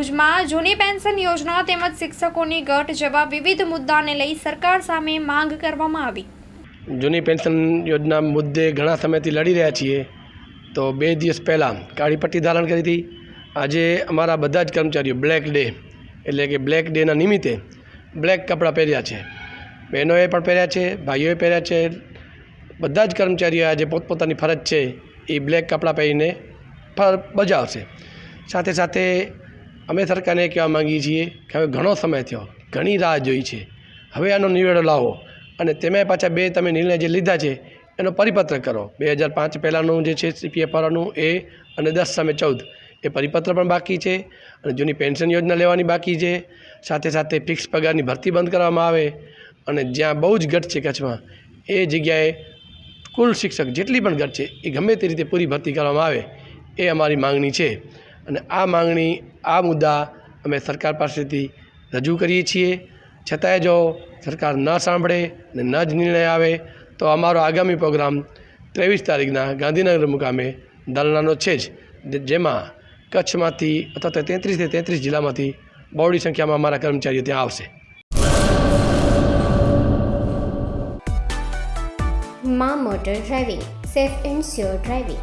ભુજમાં જૂની પેન્શન યોજના તેમજ શિક્ષકોની ઘટ જેવા વિવિધ મુદ્દાને લઈ સરકાર સામે માંગ કરવામાં આવી. જૂની પેન્શન યોજના મુદ્દે ઘણા સમયથી લડી રહ્યા છીએ. તો બે દિવસ પહેલાં કાળી પટ્ટી ધારણ કરી હતી. આજે અમારા બધા જ કર્મચારીઓ બ્લેક ડે, એટલે કે બ્લેક ડેના નિમિત્તે બ્લેક કપડાં પહેર્યા છે. બહેનોએ પણ પહેર્યા છે, ભાઈઓએ પહેર્યા છે. બધા જ કર્મચારીઓ આજે પોતપોતાની ફરજ છે, એ બ્લેક કપડાં પહેરીને ફર બજાવશે. સાથે સાથે અમે સરકારને કહેવા માંગીએ છીએ કે હવે ઘણો સમય થયો, ઘણી રાહ જોઈ છે. હવે આનો નિવેડો લાવો અને તેમાં પાછા બે તમે નિર્ણય જે લીધા છે, એનો પરિપત્ર કરો. બે હજાર પાંચ પહેલાંનું જે છે સીપીએફ વાળાનું એ અને દસ સામે ચૌદ, એ પરિપત્ર પણ બાકી છે અને જૂની પેન્શન યોજના લેવાની બાકી છે. સાથે સાથે ફિક્સ પગારની ભરતી બંધ કરવામાં આવે અને જ્યાં બહુ જ ઘટ છે કચ્છમાં, એ જગ્યાએ કુલ શિક્ષક જેટલી પણ ઘટ છે, એ ગમે તે રીતે પૂરી ભરતી કરવામાં આવે, એ અમારી માંગણી છે. અને આ માંગણી, આ મુદ્દા અમે સરકાર પાસેથી રજૂ કરીએ છીએ. છતાંય જો સરકાર ન સાંભળે અને ન જ નિર્ણય આવે, તો અમારો આગામી પ્રોગ્રામ ત્રેવીસ તારીખના ગાંધીનગર મુકામે દાલનાનો છે જ, જેમાં કચ્છમાંથી અથવા તેત્રીસથી તેત્રીસ જિલ્લામાંથી બહોળી સંખ્યામાં અમારા કર્મચારીઓ ત્યાં આવશે. મા motor driving, safe and sure driving.